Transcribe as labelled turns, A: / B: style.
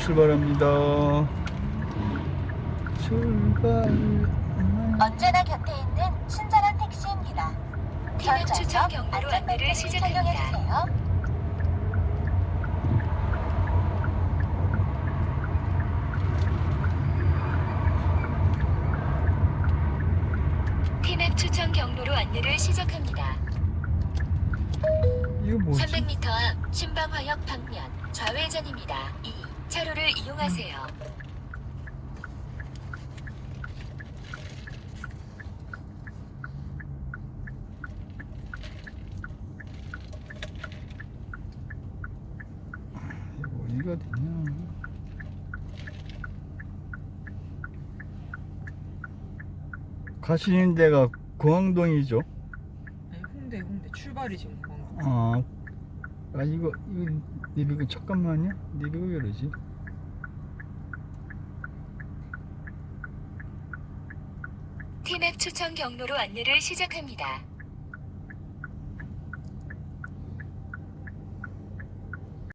A: 출발합니다. 출발.
B: 언제나 곁에 있는 친절한 택시입니다.
C: 티맵
B: 전
C: 추천 경로로
B: 안전벨트를
C: 안내를 시작합니다. 티맵 추천 경로로 안내를 시작합니다.
A: 이거 뭐지?
C: 300m 앞 신방화역 방면 좌회전입니다. 2. 차로를 이용하세요.
A: 이거 어디가 되냐? 가시는 데가 공항동이죠?
D: 아니, 홍대 홍대 출발이 지금 공항.
A: 아, 아 이거 이거 내비가 잠깐만요. 내비가 왜 이러지?
C: 티맵 추천 경로로 안내를 시작합니다.